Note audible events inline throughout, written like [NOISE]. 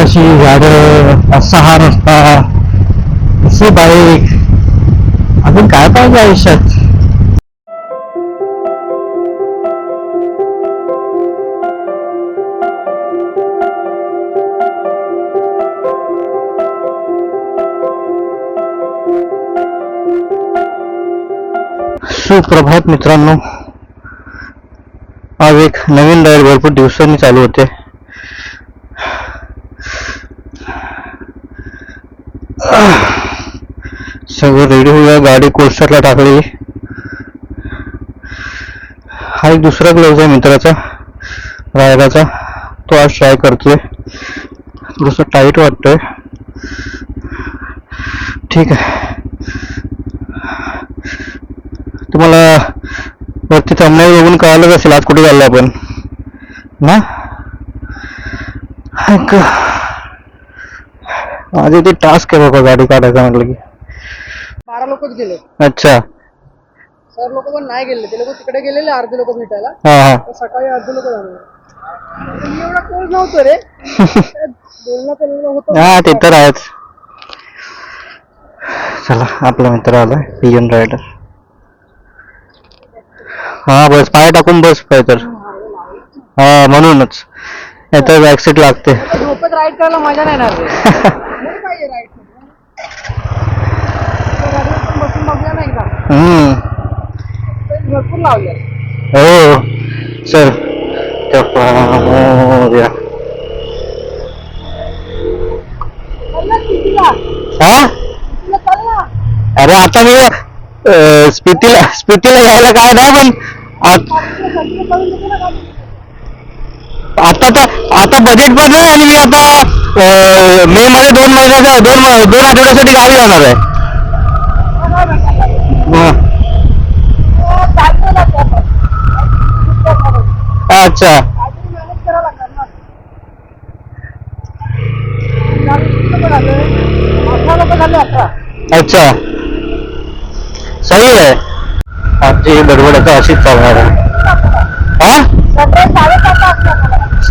अशी झाडं असा रस्ता असे बाईक अजून काय पाहिजे आयुष्यात? सुप्रभात मित्रांनो. आज एक नवीन राईड भरपूर दिवसांनी चालू होते. सगळं रेडी होऊया. गाडी कोस्टरला टाकली. हा एक दुसरा ग्लोव्ह आहे मित्राचा. रायडाचा तो आज ट्राय करतोय. थोडस टाईट वाटतोय. ठीक आहे. तुम्हाला वरती थांबण्यावर बघून कळालंच असेल आज कुठे चाललो आपण. ना? हाय का. आज टास्क आहे बाबा गाडी काढायचा म्हटलं की. बारा लोकच गेले. अच्छा. सर लोक पण नाही गेले. ते लोक तिकडे गेलेले अर्धे लोक भेटायला. हा हा. तर सकाळी अर्धे लोक एवढा क्लोज नव्हतो रे. [LAUGHS] बोलणं चालणं होतं. हा ते तर आहेच. चला आपला मित्र आलाय पियन रायडर हा बस पाय टाकून बस पाय तर. हा म्हणूनच. याचा बॅक सीट लागते. झोपेत राईड करायला मजा नाही येणार रे. मूड पाहिजे राईड पण बसून बघूया ना एकदा. हम्म. ते भरपूर लावले हो. चल. चल कितीला हा? कितीला चल ना. अरे आता मी अं, स्पितीला स्पितीला यायला काय नाही पण आत- पाचशे सगळं करून देतो ना गाडी. आता तर आता बजेट पण आहे आणि मी आता अं, मे मध्ये दोन महिन्याचा दोन दोन आठवड्यासाठी गावी जाणार आहे. अच्छा. अच्छा. सही आहे? आमची गडबड आता अशीच चालणार आहे.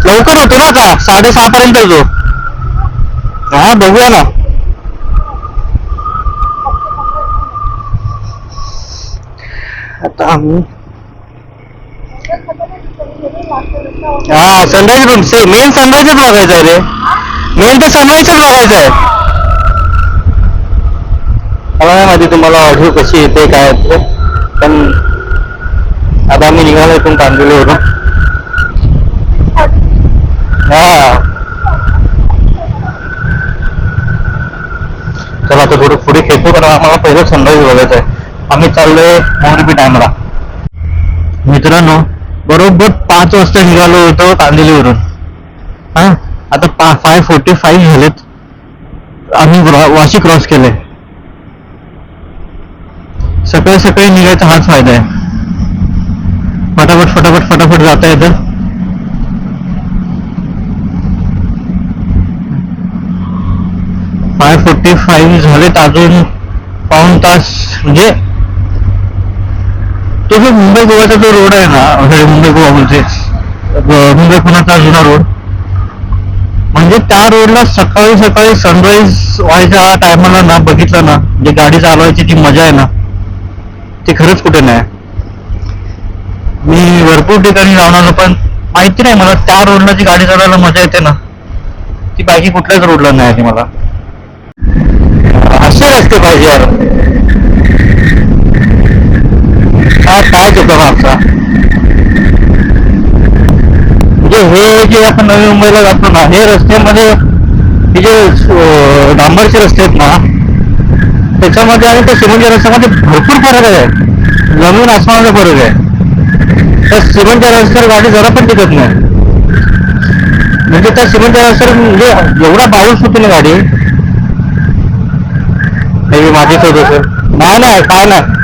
लवकर होतो ना का साडेसहा पर्यंत येतो. हा बघूया ना आता आम्ही. हा सनराईज रूम से मेन सनराईजच बघायचं आहे रे. मेन तर सनराईजच बघायचं आहे. मला नाही माहिती तुम्हाला ऑडिओ कशी येते काय येते पण आता आम्ही निघालो इथून कांदिवलीवरून हा. चला आता थोडं पुढे खेळतो कारण आम्हाला पहिलं सनराईज बघायचं आहे. आम्ही चाललोय मोरबी टायमला मित्रांनो, बरोबर पाच वाजता निघालो होतो कांदिवलीवरून हा? आता पा फाय फोर्टी फाईव्ह झालेत. आम्ही वाशी क्रॉस केले. सकाळी सकाळी निघायचा हाच फ़ायदा आहे. फटाफट फटाफट फटाफट जाता येतं. फाय फोर्टी फाईव्ह झालेत अजून पाऊण तास, म्हणजे तो जो मुंबई गोवाचा जो रोड आहे ना sorry, मुंबई गोवा म्हणजे मुंबई पुण्याचा जुना रोड म्हणजे त्या रोडला सकाळी सकाळी सनराईज व्हायच्या टायमाला ना बघितलं ना जे गाडी चालवायची जी मजा आहे ना ती खरंच कुठे नाही. मी भरपूर ठिकाणी जाऊन आलो पण माहिती नाही मला त्या रोडला जी गाडी चालवायला मजा येते ना ती बाकी कुठल्याच रोडला नाही आली मला. असे रस्ते पाहिजे यार. काय काय चुका आमचा म्हणजे हे जे आपण नवी मुंबईला जातो ना हे रस्त्यामध्ये हे जे डांबरचे रस्ते आहेत ना त्याच्यामध्ये आणि त्या सिमेंटच्या रस्त्यामध्ये भरपूर फरक आहे. जमीन आसमानाचा फरक आहे. त्या सिमेंटच्या रस्त्यावर गाडी जरा पण टिकत नाही. म्हणजे त्या सिमेंटच्या रस्त्यावर म्हणजे एवढा बाऊस होतो ना गाडी. हे माझीच होत नाही नाही काय नाही.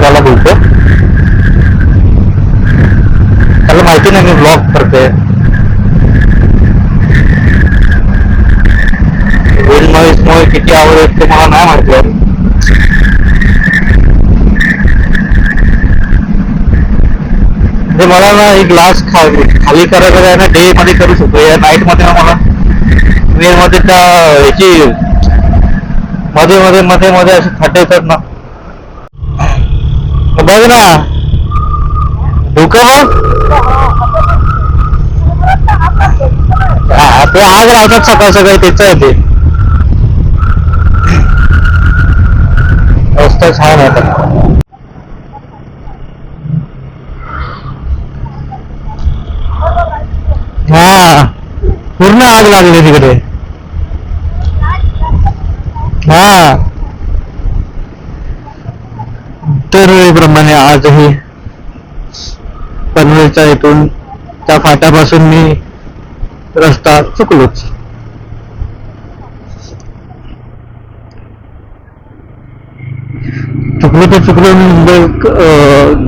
त्याला बोलतो. त्याला माहिती नाही मी ब्लॉग करते. किती आवड आहे ते मला नाही माहिती म्हणजे मला ना एक ग्लास खाली करायला आहे ना डे मध्ये करू शकतो. या नाईटमध्ये ना मला वे मध्ये त्या याची मध्ये मध्ये मध्ये मध्ये असे खड्डे येतात ना. बघ ना धोका हा, ते आग राहतात सकाळ सकाळी त्याच आहे ते. रस्ता छान होता हा पूर्ण आग लागली तिकडे हा प्रमाणे आजही पनवेलच्या इथून त्या फाट्यापासून मी रस्ता चुकलोच. चुकलो तर चुकलो मुंबई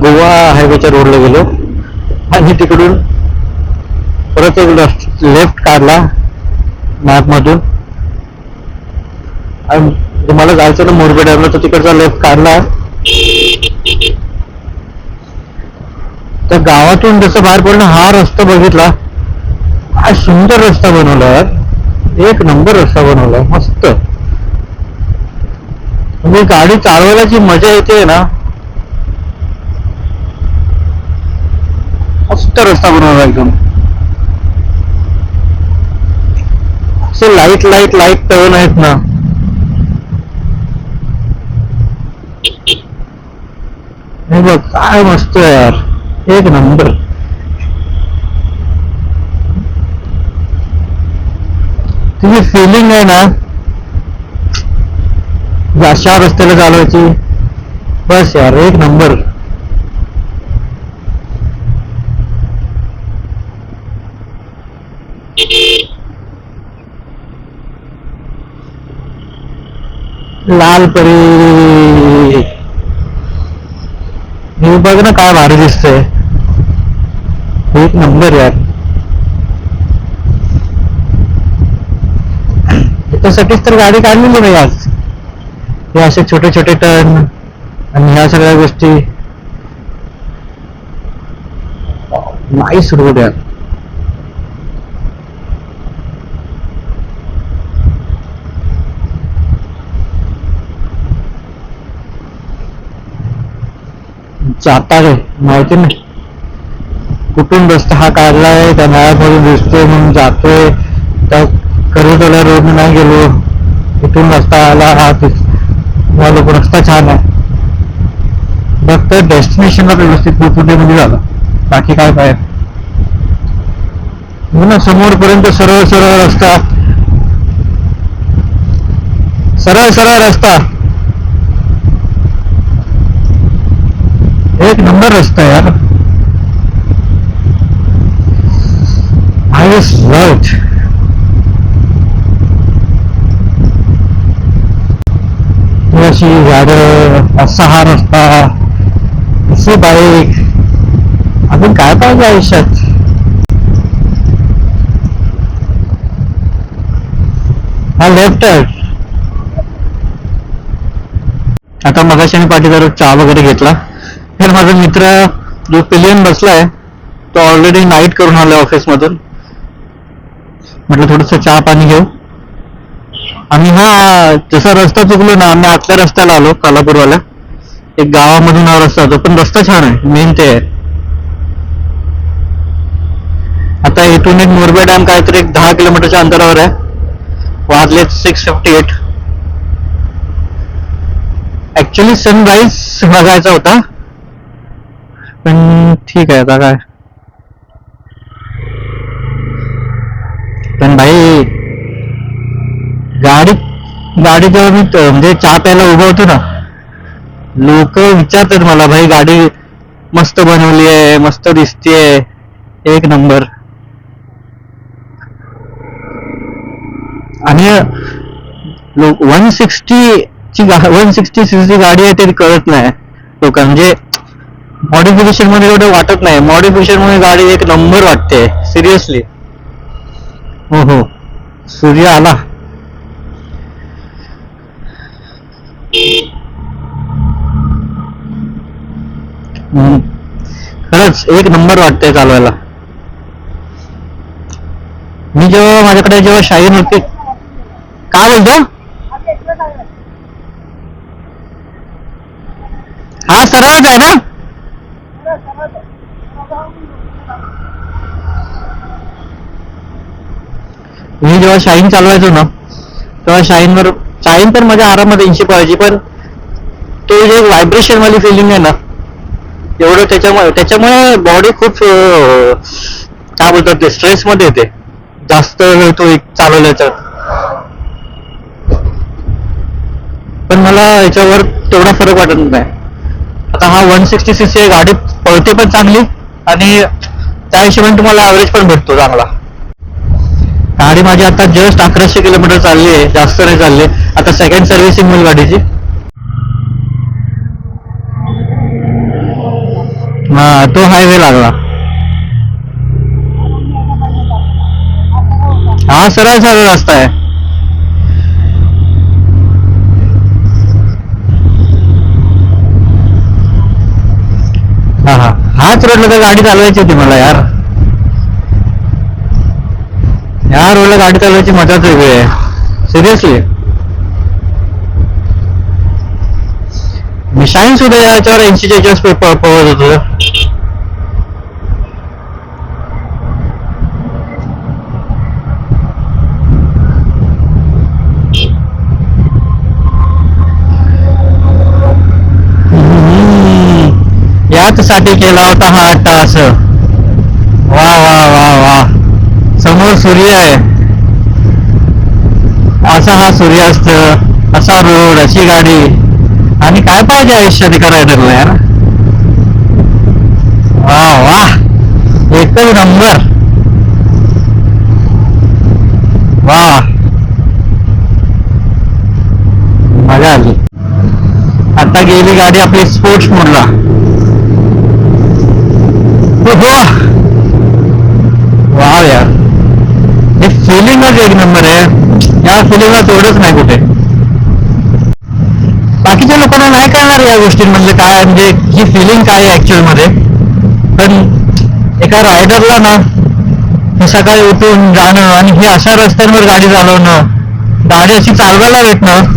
गोवा हायवेच्या रोडला गेलो. आणि तिकडून परत एक लेफ्ट काढला मॅपमधून आणि तुम्हाला मला जायचं ना मोरबे डॅमला तर तिकडचा लेफ्ट काढला तर गावातून जसं बाहेर पडणं हा रस्ता बघितला काय सुंदर रस्ता बनवला यार. एक नंबर रस्ता बनवला मस्त. म्हणजे गाडी चालवायला जी मजा येते ना. मस्त रस्ता बनवला एकदम. असे लाइट लाइट लाइट टर्न आहेत ना. हे बघ काय मस्त आहे यार. एक नंबर. तुझी फिलिंग आहे ना? अशा रस्त्याला चालवायची. बस यार एक नंबर. लाल परी. हे बघ ना काय भारी दिसतंय. एक नंबर यार. त्याच्यासाठीच तर गाडी काढलेली नाही आज. हे असे छोटे छोटे टर्न आणि ह्या सगळ्या गोष्टी. नाही सुरू यार. जाता रे माहिती नाही. कुठून रस्ता हा काढलाय? त्या नळामध्ये दिसतोय म्हणून जातोय. त्या करोटोला रोड नाही गेलो. इथून रस्ता आला? हा मला रस्ता छान आहे. फक्त डेस्टिनेशनला व्यवस्थित पोहोचणे म्हणजे झालं. बाकी काय काय ना समोर पर्यंत सरळ सरळ रस्ता. सरळ सरळ रस्ता. एक नंबर रस्ता यार. आय वॉज लव्ड अशी झाडं असा हा रस्ता असे बाईक अजून काय पाहिजे आयुष्यात? हा लेफ्ट आता मगाशी पाटीदार चहा वगैरे घेतला. फिर माझा मित्र जो पिलियन बसलाय तो ऑलरेडी नाईट करून आलाय ऑफिस मधून. म्हटलं थोडस चहा पाणी घेऊ. आम्ही हा जसा रस्ता चुकलो ना आम्ही आतल्या रस्त्याला आलो कालापूरवाल्या. एक गावामधून हा रस्ता होतो पण रस्ता छान आहे मेन ते आहे. आता इथून एक मोरबे डॅम काहीतरी एक दहा किलोमीटरच्या अंतरावर आहे. वाजले six fifty eight actually sunrise बघायचा होता. पण ठीक आहे आता काय. पण भाई गाडी गाडी जेव्हा मी म्हणजे चहा प्यायला उभं होतो ना लोक विचारतात मला भाई गाडी मस्त बनवली आहे मस्त दिसतीये एक नंबर. आणि लोक वन सिक्स्टी ची वन सिक्स्टी सीसी गाडी आहे ते कळत नाही. लोक म्हणजे मॉडिफिकेशनमध्ये एवढं वाटत नाही. मॉडिफिकेशनमध्ये गाडी एक नंबर वाटते. सिरियसली हो हो सूर्य आला. खरंच एक नंबर वाटतंय चालवायला. मी जेव्हा माझ्याकडे जेव्हा शाईन होती काय बोलतो. हा सरळच आहे ना बरं, समजलं. मी जेव्हा शाईन चालवायचो ना. तेव्हा शाईनवर शाईन पण माझ्या आरामात ऐंशी पाहिजे पण तो जे व्हायब्रेशन वाली फिलिंग आहे ना एवढं त्याच्यामुळे त्याच्यामुळे बॉडी खूप काय बोलतात ते स्ट्रेस मध्ये येते. जास्त वेळ तो एक चालवल्याचा. पण मला याच्यावर तेवढा फरक वाटत नाही. आता हा वन सिक्स्टी सीसी गाडी पळते पण चांगली आणि त्या हिशोबाने तुम्हाला ॲव्हरेज पण भेटतो चांगला. गाडी माझी आता जस्ट अकराशे किलोमीटर चालली आहे. जास्त नाही चालली आता सेकंड सर्व्हिसिंग होईल गाडीची. हा तो हायवे लागला. हा सरळ सरळ रस्ता आहे. हा हा. हाच रोडला तर गाडी चालवायची होती मला यार. ह्या रोडला गाडी चालवायची मजाच वेगळी आहे. सिरियसली मी शाईन सुद्धा याच्यावर ऐंशीच्या याच्यावर पळत होतो हम्म. याच साठी केला होता हा टास वा वा. सूर्य आहे. असा हा सूर्यास्त असा रोड अशी गाडी. आणि काय पाहिजे आयुष्यात करायला ठरलं यार? वा वा. एकच नंबर वा. मजा आली. आता गेली गाडी आपली स्पोर्ट्स मोडला हो. हो वा यार हे फिलिंगच एक नंबर आहे. या फिलिंगला तोडच नाही कुठे. बाकीच्या लोकांना नाही कळणार या गोष्टींमधले काय म्हणजे ही फिलिंग काय आहे ऍक्च्युअलमध्ये. पण एका रायडरला ना हे सकाळी उठून जाणं आणि हे अशा रस्त्यांवर गाडी चालवणं गाडी अशी चालवायला भेटणं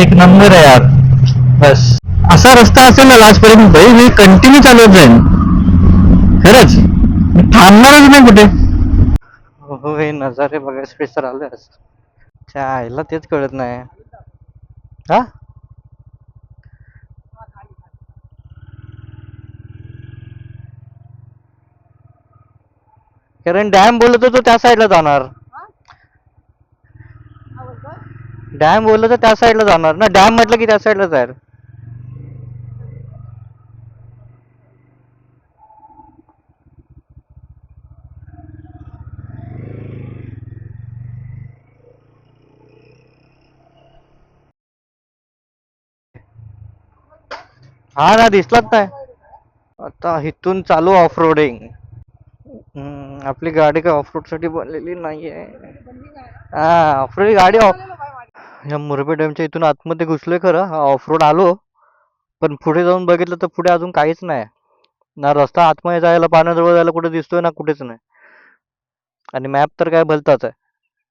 एक नंबर आहे यार. बस. असा रस्ता असेल ना लास्टपर्यंत भाई मी कंटिन्यू चालवत जाईन. खरंच. थांबणारच नाही कुठे? हो हे नजारे बघायसाठी तर आलोच त्या आईला तेच कळत नाही. हा? कारण डॅम बोलत होतो त्या साईडला जाणार. डॅम बोललं तर त्या साईडला जाणार. ना डॅम म्हटलं की त्या साईडला जाईल हा ना दिसलाच नाही आता इथून चालू ऑफ रोडिंग आपली गाडी काय ऑफ रोडसाठी बनलेली नाहीये. हा ऑफ रोड गाडी ऑफ या मुरबे डॅमच्या इथून आतमध्ये घुसलोय खरं. ऑफ रोड आलो. पण पुढे जाऊन बघितलं तर पुढे अजून काहीच नाही. ना रस्ता आतमध्ये जायला पाण्याजवळ जायला कुठे दिसतोय ना कुठेच नाही. आणि मॅप तर काय भलताच आहे.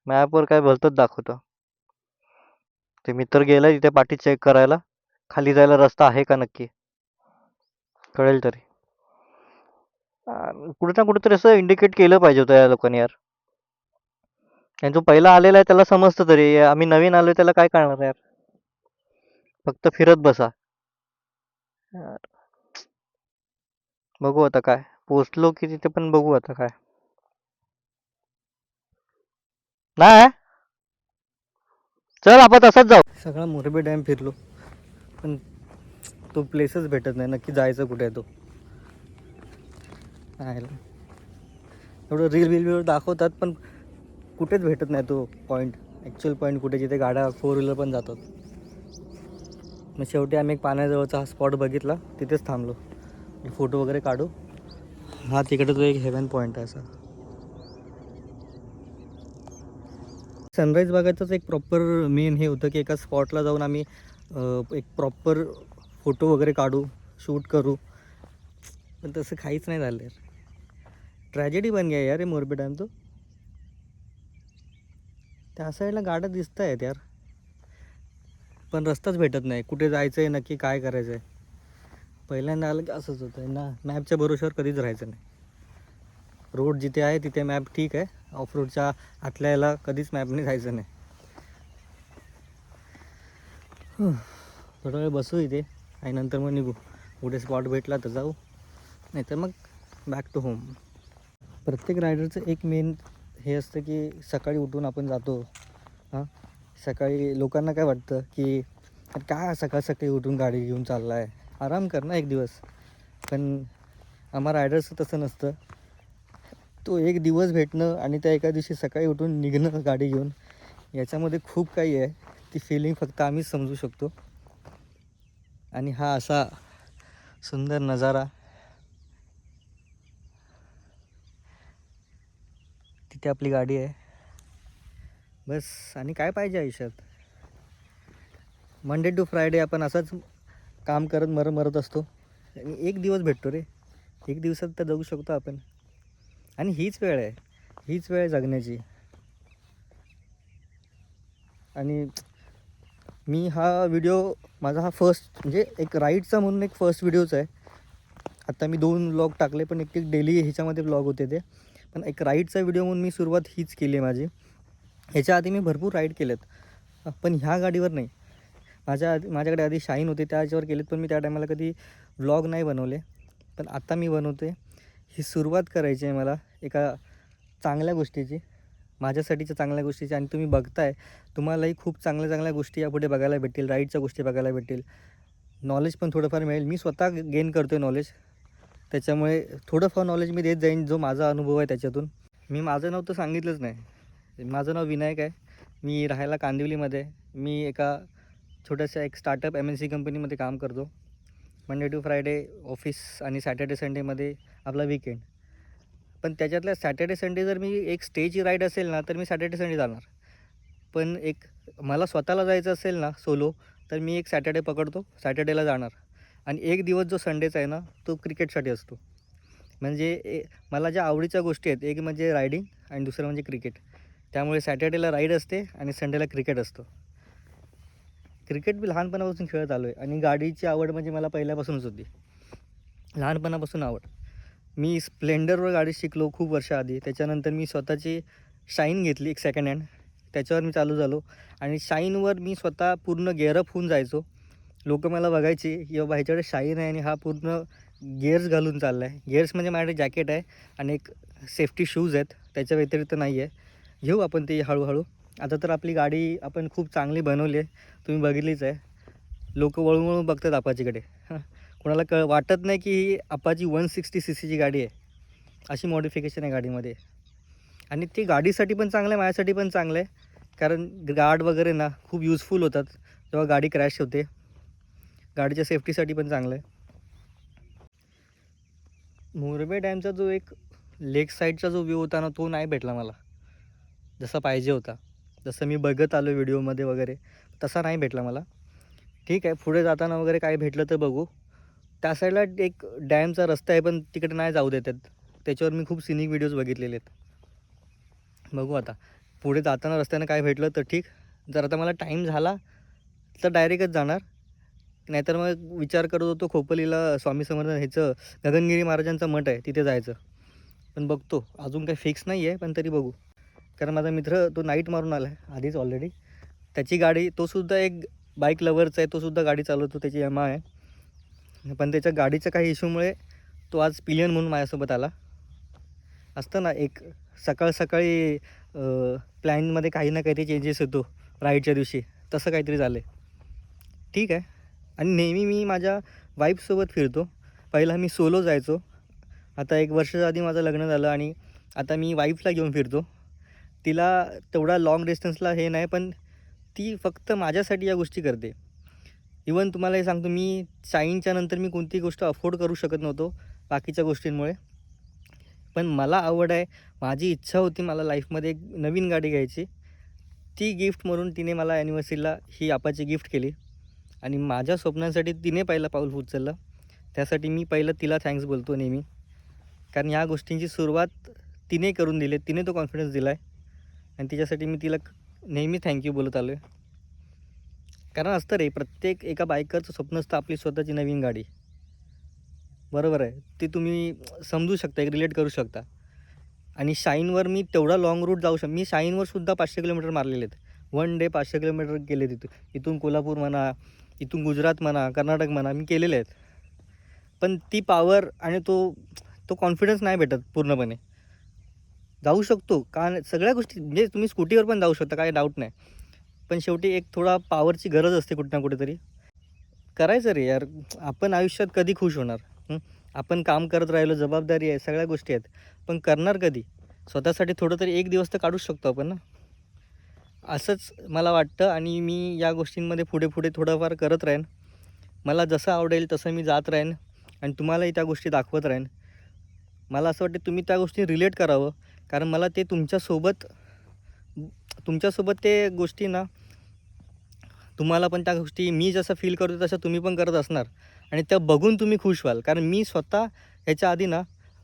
मॅपवर काय भलतच दाखवतो. ते मित्र गेलाय तिथे पाठी चेक करायला. खाली जायला रस्ता आहे का नक्की? कळेल तरी. कुठं कुठे ना कुठेतरी असं इंडिकेट केलं पाहिजे होतं या लोकांनी यार. आणि जो पहिला आलेला आहे त्याला समजतं तरी. आम्ही नवीन आलोय त्याला काय करणार यार? फक्त फिरत बसा. यार. बघू आता काय? पोचलो की तिथे पण बघू आता काय. नाही चल आपण तसंच जाऊ. सगळा मोरबे डॅम फिरलो. पण तो प्लेसच भेटत नाही. नक्की जायचं कुठे आहे तो? आहे ना. एवढं रील बिलवर दाखवतात पण कुठेच भेटत नाही तो पॉईंट ॲक्च्युअल पॉईंट कुठे जिथे गाड्या फोर व्हीलर पण जातात. मग शेवटी आम्ही एक पाण्याजवळचा हा स्पॉट बघितला तिथेच थांबलो. फोटो वगैरे काढू. हा तिकडे तो एक हेवन पॉईंट आहे असा. सनराईज बघायचंच एक प्रॉपर मेन हे होतं की एका स्पॉटला जाऊन आम्ही एक प्रॉपर फोटो वगैरे काढू शूट करू. पण तसं काहीच नाही झालं यार. ट्रॅजेडी बन गया यार हे मोरबी डॅम तो. त्या साईडला गाड्या दिसत आहेत यार. पण रस्ताच भेटत नाही. कुठे जायचं आहे नक्की काय करायचं आहे पहिल्यांदा आलं की असंच होतं. आहे ना मॅपच्या भरोश्यावर कधीच राहायचं नाही. रोड जिथे आहे तिथे मॅप ठीक आहे. ऑफ रोडच्या आतल्या याला कधीच मॅपने जायचं नाही. थोडा वेळ बसू इथे. आणि नंतर मग निघू. कुठे स्पॉट भेटला तर जाऊ. नाही तर मग बॅक टू होम प्रत्येक रायडरचं एक मेन हे असतं की सकाळी उठून आपण जातो. हां? सकाळी लोकांना काय वाटतं की काय सकाळ सकाळी उठून गाडी घेऊन चालला आहे आराम कर ना एक दिवस. पण आम्हा रायडर्सचं तसं नसतं. तो एक दिवस भेटणं आणि त्या एका दिवशी सकाळी उठून निघणं गाडी घेऊन याच्यामध्ये खूप काही आहे. ती फिलिंग फक्त आम्हीच समजू शकतो. आणि हा असा सुंदर नजारा. तिथे आपली गाडी आहे. बस आणि काय पाहिजे आयुष्यात? मंडे टू फ्रायडे आपण असंच काम करत मर मरत असतो. आणि एक दिवस भेटतो रे. एक दिवसात तर जगू शकतो आपण. आणि हीच वेळ आहे. हीच वेळ आहे जगण्याची. आणि मी हा व्हिडिओ माझा हा फर्स्ट म्हणजे एक राईडचा म्हणून एक फर्स्ट व्हिडिओच आहे. आत्ता मी दोन व्लॉग टाकले पण एक एक डेली ह्याच्यामध्ये व्लॉग होते ते. पण एक राईडचा व्हिडिओ म्हणून मी सुरुवात हीच केली आहे माझी. ह्याच्या आधी मी भरपूर राईड केलेत. पण ह्या गाडीवर नाही. माझ्या आधी माझ्याकडे आधी शाईन होते त्या ह्याच्यावर केलेत पण मी त्या टायमाला कधी व्लॉग नाही बनवले. पण आत्ता मी बनवते ही सुरुवात करायची आहे मला एका चांगल्या गोष्टीची. माझ्यासाठीच्या चांगल्या गोष्टीच्या आणि तुम्ही बघताय तुम्हालाही खूप चांगल्या चांगल्या गोष्टी यापुढे बघायला भेटतील राईटच्या गोष्टी बघायला भेटतील. नॉलेज पण थोडंफार मिळेल. मी स्वतः गेन करतो आहे नॉलेज त्याच्यामुळे थोडंफार नॉलेज मी देत जाईन जो माझा अनुभव आहे त्याच्यातून. मी माझं नाव तर सांगितलंच नाही. माझं नाव विनायक आहे. मी राहायला कांदिवलीमध्ये मी एका छोट्याशा एक स्टार्टअप एम एन सी कंपनीमध्ये काम करतो. मंडे टू फ्रायडे ऑफिस आणि सॅटर्डे संडेमध्ये आपला विकेंड पण त्याच्यातल्या सॅटर्डे संडे जर मी एक स्टेची राईड असेल ना तर मी सॅटर्डे संडे जाणार. पण एक मला स्वतःला जायचं असेल ना सोलो तर मी एक सॅटर्डे पकडतो सॅटर्डेला जाणार. आणि एक दिवस जो संडेचा आहे ना तो क्रिकेटसाठी असतो. म्हणजे ए मला ज्या आवडीच्या गोष्टी आहेत एक म्हणजे रायडिंग आणि दुसरं म्हणजे क्रिकेट. त्यामुळे सॅटर्डेला राईड असते आणि संडेला क्रिकेट असतो. क्रिकेट मी लहानपणापासून खेळत आलो आहे आणि गाडीची आवड म्हणजे मला पहिल्यापासूनच होती. लहानपणापासून आवड. मी स्प्लेंडरवर गाडी शिकलो खूप वर्षाआधी त्याच्यानंतर मी स्वतःची शाईन घेतली एक सेकंड हँड त्याच्यावर मी चालू झालो. आणि शाईनवर मी स्वतः पूर्ण गेअरअप होऊन जायचो. लोक मला बघायची की बाबा ह्याच्याकडे शाईन आहे आणि हा पूर्ण गेअर्स घालून चालला आहे गेअर्स म्हणजे माझ्याकडे जॅकेट आहे आणि एक सेफ्टी शूज आहेत. त्याच्या व्यतिरिक्त नाही आहे. घेऊ आपण ते हळूहळू. आता तर आपली गाडी आपण खूप चांगली बनवली आहे. तुम्ही बघितलीच आहे. लोक वळून वळून बघतात आपाचीकडे कोणाला कळ वाटत नाही की ही आपाची वन सिक्स्टी सी सीची गाडी आहे. अशी मॉडिफिकेशन आहे गाडीमध्ये. आणि ती गाडीसाठी पण चांगलं आहे माझ्यासाठी पण चांगलं आहे. कारण गार्ड वगैरे ना खूप युजफुल होतात. जेव्हा गाडी क्रॅश होते गाडीच्या सेफ्टीसाठी पण चांगलं आहे. मोरबे डॅमचा जो एक लेक साईडचा जो व्ह्यू होता ना तो नाही भेटला मला. जसा पाहिजे होता. जसं मी बघत आलो व्हिडिओमध्ये वगैरे तसा नाही भेटला मला. ठीक आहे पुढे जाताना वगैरे काय भेटलं तर बघू. त्या साईडला एक डॅमचा रस्ता आहे पण तिकडे नाही जाऊ देतात त्याच्यावर मी खूप सिनिक व्हिडिओज बघितलेले आहेत. बघू आता. पुढे जाताना रस्त्यानं काय भेटलं तर ठीक. जर आता मला टाईम झाला तर डायरेक्टच जाणार. नाहीतर मग विचार करत होतो खोपलीला स्वामी समर्थ ह्याचं गगनगिरी महाराजांचं मठ आहे तिथे जायचं. पण बघतो. अजून काही फिक्स नाही आहे पण तरी बघू. कारण माझा मित्र तो नाईट मारून आला आहे आधीच ऑलरेडी त्याची गाडी तोसुद्धा एक बाईक लवरचा आहे तो सुद्धा गाडी चालवतो त्याची यमा आहे. पण त्याच्या गाडीच्या काही इश्यूमुळे तो आज पिलियन म्हणून माझ्यासोबत आला. असतं ना एक सकाळ सकाळी प्लॅनमध्ये काही ना काहीतरी चेंजेस होतो राईडच्या दिवशी. तसं काहीतरी झालं आहे ठीक आहे. आणि नेहमी मी माझ्या वाईफसोबत फिरतो. पहिला मी सोलो जायचो. आता एक वर्षाच्या आधी माझं लग्न झालं आणि आता मी वाईफला घेऊन फिरतो. तिला तेवढा लाँग डिस्टन्सला हे नाही पण ती फक्त माझ्यासाठी या गोष्टी करते. इवन तुम्हाला हे सांगतो मी साईनच्या नंतर मी कोणतीही गोष्ट अफोर्ड करू शकत नव्हतो बाकीच्या गोष्टींमुळे. पण मला आवड आहे माझी इच्छा होती मला लाईफमध्ये एक नवीन गाडी घ्यायची. ती गिफ्ट म्हणून तिने मला ॲनिव्हर्सरीला ही आपाची गिफ्ट केली. आणि माझ्या स्वप्नांसाठी तिने पहिलं पाऊल उचललं. त्यासाठी मी पहिलं तिला थँक्स बोलतो नेहमी. कारण ह्या गोष्टींची सुरुवात तिने करून दिली तिने तो कॉन्फिडन्स दिला आहे आणि तिच्यासाठी मी तिला नेहमी थँक्यू बोलत आलो आहे कारण असतं रे प्रत्येक एका बायकरचं स्वप्न असतं आपली स्वतःची नवीन गाडी. बरोबर आहे. ते तुम्ही समजू शकता एक रिलेट करू शकता. आणि शाईनवर मी तेवढा लाँग रूट जाऊ शक मी शाईनवर सुद्धा पाचशे किलोमीटर मारलेले आहेत. वन डे पाचशे किलोमीटर केले तिथून. इथून कोल्हापूर म्हणा इथून गुजरात म्हणा कर्नाटक म्हणा मी केलेले आहेत. पण ती पावर आणि तो तो कॉन्फिडन्स नाही भेटत पूर्णपणे. जाऊ शकतो. का सगळ्या गोष्टी म्हणजे तुम्ही स्कूटीवर पण जाऊ शकता काही डाऊट नाही. पण शेवटी एक थोडा पॉवरची गरज असते कुठे ना कुठेतरी. करायचं रे यार. आपण आयुष्यात कधी खुश होणार? आपण काम करत राहिलो जबाबदारी आहे सगळ्या गोष्टी आहेत. पण करणार कधी? स्वतःसाठी थोडं तरी एक दिवस तर काढूच शकतो आपण ना. असंच मला वाटतं आणि मी या गोष्टींमध्ये पुढे पुढे थोडंफार करत राहीन. मला जसं आवडेल तसं मी जात राहीन आणि तुम्हालाही त्या गोष्टी दाखवत राहीन. मला असं वाटतं तुम्ही त्या गोष्टी रिलेट करावं. कारण मला ते तुमच्यासोबत तुमच्यासोबत ते गोष्टी ना तुम्हाला पण त्या गोष्टी मी जसं फील करतो तसं तुम्ही पण करत असणार. आणि त्या बघून तुम्ही खुश व्हाल. कारण मी स्वतः ह्याच्या आधी ना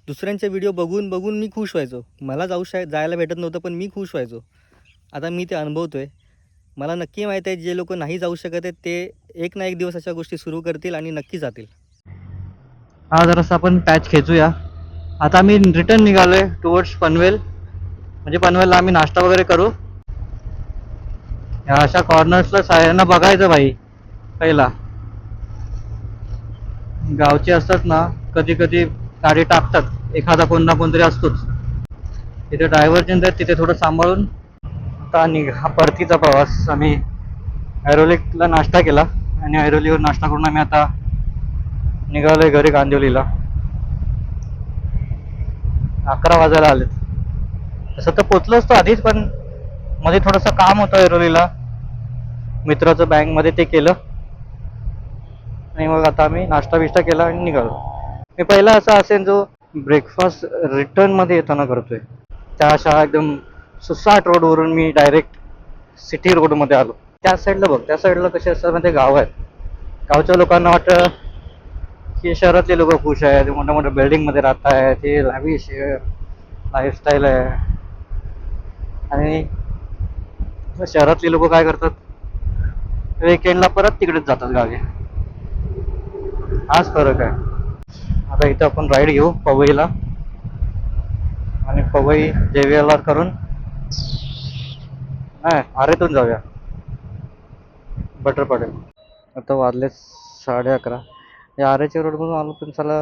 दुसऱ्यांचे व्हिडिओ बघून बघून मी खुश व्हायचो. मला जाऊ शाय जायला भेटत नव्हतं पण मी खुश व्हायचो. आता मी ते अनुभवतो आहे मला नक्की माहीत आहे जे लोक नाही जाऊ शकत आहेत ते एक ना एक दिवस अशा गोष्टी सुरू करतील आणि नक्की जातील. हा जरासा आपण पॅच खेचूया. आता आम्ही रिटर्न निघालो आहे टुवर्ड्स पनवेल. म्हणजे पनवेलला आम्ही नाश्ता वगैरे करू. ह्या अशा कॉर्नर्सला साऱ्यांना बघायचं भाई पहिला. गावचे असतात ना कधी कधी गाडी टाकतात. एखादा कोण ना कोणतरी असतोच. तिथे डायव्हर्जन आहेत तिथे थोडं सांभाळून आता निघा परतीचा प्रवास. आम्ही ऐरोलीला नाश्ता केला आणि ऐरोलीवर नाश्ता करून आम्ही आता निघालोय घरी कांदिवलीला अकरा वाजायला आलेत. तसं तर पोचलो असतो आधीच पण मध्ये थोडंसं काम होतं ऐरोलीला मित्राचं बँकमध्ये ते केलं. आणि मग आता आम्ही नाश्ता बिष्टा केला आणि निघालो. मी पहिला असा असेल जो ब्रेकफास्ट रिटर्नमध्ये येताना करतोय. त्या अशा एकदम सुसाट रोडवरून मी डायरेक्ट सिटी रोडमध्ये आलो. त्या साईडला बघ त्या साईडला कसे असतात म्हणजे गाव आहेत. गावच्या लोकांना वाटतं की शहरातले लोक खुश आहेत मोठ्या मोठ्या बिल्डिंगमध्ये राहत आहेत हे लाविश लाईफस्टाईल आहे. आणि शहरातले लोक काय करतात? वेकेंडला परत तिकडेच जातात गावी. हाच फरक आहे. आता इथं आपण राईड घेऊ पवईला. आणि पवई जे आर करून नाही आरेतून जाऊया. बटर पडेल आता वाजले साडे अकरा. या आरेच्या रोडमधून आलो पण चला